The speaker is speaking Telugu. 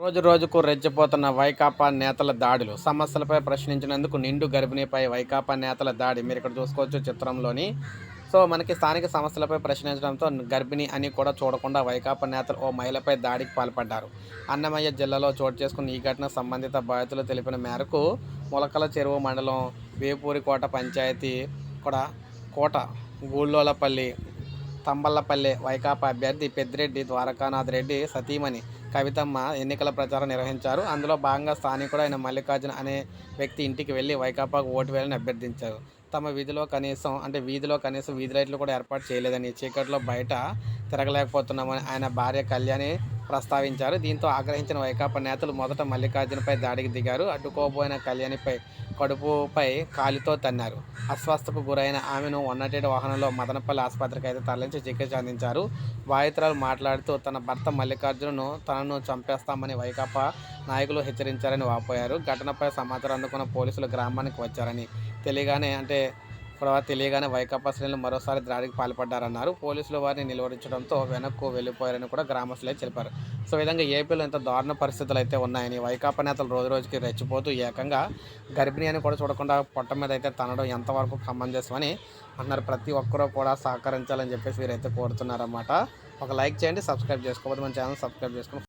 రోజు రోజుకు రెచ్చిపోతున్న వైకాపా నేతల దాడులు సమస్యలపై ప్రశ్నించినందుకు నిండు గర్భిణిపై వైకాపా నేతల దాడి. మీరు ఇక్కడ చూసుకోవచ్చు చిత్రంలోని. సో మనకి స్థానిక సమస్యలపై ప్రశ్నించడంతో గర్భిణి అని కూడా చూడకుండా వైకాపా నేతలు ఓ మహిళపై దాడికి పాల్పడ్డారు. అన్నమయ్య జిల్లాలో చోటు చేసుకున్న ఈ ఘటన సంబంధిత బాధితులు తెలిపిన మేరకు ములకల చెరువు మండలం వేపూరి కోట పంచాయతీ కూడా కోట గూళ్ళోలపల్లి తంబళ్ళపల్లె వైకాపా అభ్యర్థి పెద్దిరెడ్డి ద్వారకానాథ్ రెడ్డి సతీమణి కవితమ్మ ఎన్నికల ప్రచారం నిర్వహించారు. అందులో భాగంగా స్థానికుడు అయిన మల్లికార్జున అనే వ్యక్తి ఇంటికి వెళ్ళి వైకాపాకు ఓటు వేయాలని అభ్యర్థించారు. తమ వీధిలో కనీసం అంటే వీధిలో కనీసం వీధి లైట్లు కూడా ఏర్పాటు చేయలేదని చీకట్లో బయట తిరగలేకపోతున్నామని ఆయన భార్య కళ్యాణి ప్రస్తావించారు. దీంతో ఆగ్రహించిన వైకాపా నేతలు మొదట మల్లికార్జునపై దాడికి దిగారు. అడ్డుకోబోయిన కళ్యాణిపై కడుపుపై కాలితో తన్నారు. అస్వస్థకు గురైన ఆమెను వన్నటేడు వాహనంలో మదనపల్లి ఆసుపత్రికి అయితే తరలించి చికిత్స అందించారు. బాధితురాలు మాట్లాడుతూ తన భర్త మల్లికార్జునను తనను చంపేస్తామని వైకాపా నాయకులు హెచ్చరించారని వాపోయారు. ఘటనపై సమాచారం అందుకున్న పోలీసులు గ్రామానికి వచ్చారని తెలియగానే అంటే తర్వాత తెలియగానే వైకాపా శ్రేణులు మరోసారి దాడికి పాల్పడ్డారన్నారు. పోలీసులు వారిని నిలువరించడంతో వెనక్కు వెళ్ళిపోయారని కూడా గ్రామస్తులే తెలిపారు. సో విధంగా ఏపీలో ఇంత దారుణ పరిస్థితులు అయితే ఉన్నాయని వైకాపా నేతలు రోజు రోజుకి రెచ్చిపోతూ ఏకంగా గర్భిణి అని కూడా చూడకుండా పొట్ట మీద అయితే తనడం ఎంతవరకు సమంజసమని అన్నారు ప్రతి ఒక్కరూ కూడా సహకరించాలని చెప్పేసి వీరైతే కోరుతున్నారన్నమాట. ఒక లైక్ చేయండి సబ్స్క్రైబ్ చేసుకోవద్దు. మన ఛానల్ సబ్స్క్రైబ్ చేసుకుని